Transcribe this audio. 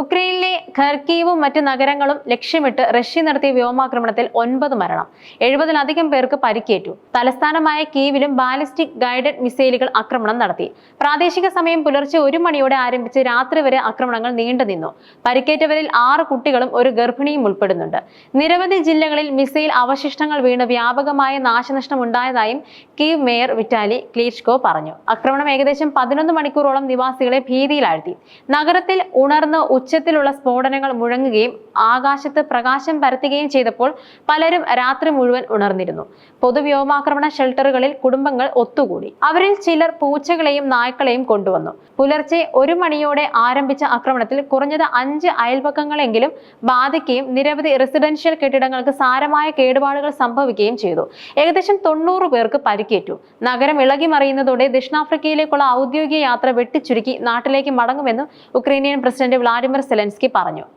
ഉക്രൈനിലെ ഖർക്കീവും മറ്റ് നഗരങ്ങളും ലക്ഷ്യമിട്ട് റഷ്യ നടത്തിയ വ്യോമാക്രമണത്തിൽ ഒൻപത് മരണം എഴുപതിലധികം പേർക്ക് പരിക്കേറ്റു. തലസ്ഥാനമായ കീവിലും ബാലിസ്റ്റിക് ഗൈഡഡ് മിസൈലുകൾ ആക്രമണം നടത്തി. പ്രാദേശിക സമയം പുലർച്ചെ ഒരു മണിയോടെ ആരംഭിച്ച് രാത്രി വരെ ആക്രമണങ്ങൾ നീണ്ടുനിന്നു പരിക്കേറ്റവരിൽ ആറ് കുട്ടികളും ഒരു ഗർഭിണിയും ഉൾപ്പെടുന്നുണ്ട്. നിരവധി ജില്ലകളിൽ മിസൈൽ അവശിഷ്ടങ്ങൾ വീണ് വ്യാപകമായ നാശനഷ്ടം ഉണ്ടായതായും കീവ് മേയർ വിറ്റാലി ക്ലീഷ്കോ പറഞ്ഞു. ആക്രമണം ഏകദേശം പതിനൊന്ന് മണിക്കൂറോളം നിവാസികളെ ഭീതിയിലാഴ്ത്തി. നഗരത്തിൽ ഉണർന്ന് ഉച്ചത്തിലുള്ള സ്ഫോടനങ്ങൾ മുഴങ്ങുകയും ആകാശത്ത് പ്രകാശം പരത്തുകയും ചെയ്തപ്പോൾ പലരും രാത്രി മുഴുവൻ ഉണർന്നിരുന്നു. പൊതുവ്യോമാക്രമണ ഷെൽട്ടറുകളിൽ കുടുംബങ്ങൾ ഒത്തുകൂടി. അവരിൽ ചിലർ പൂച്ചകളെയും നായ്ക്കളെയും കൊണ്ടുവന്നു. പുലർച്ചെ ഒരു മണിയോടെ ആരംഭിച്ച ആക്രമണത്തിൽ കുറഞ്ഞത് അഞ്ച് അയൽപക്കങ്ങളെങ്കിലും ബാധിക്കുകയും നിരവധി റെസിഡൻഷ്യൽ കെട്ടിടങ്ങൾക്ക് സാരമായ കേടുപാടുകൾ സംഭവിക്കുകയും ചെയ്തു. ഏകദേശം തൊണ്ണൂറ് പേർക്ക് പരിക്കേറ്റു. നഗരം ഇളകി മറിയുന്നതോടെ ദക്ഷിണാഫ്രിക്കയിലേക്കുള്ള ഔദ്യോഗിക യാത്ര വെട്ടിച്ചുരുക്കി നാട്ടിലേക്ക് മടങ്ങുമെന്ന് ഉക്രൈനിയൻ പ്രസിഡന്റ് വ്ളാഡിമിർ സെലൻസ്കി പറഞ്ഞു.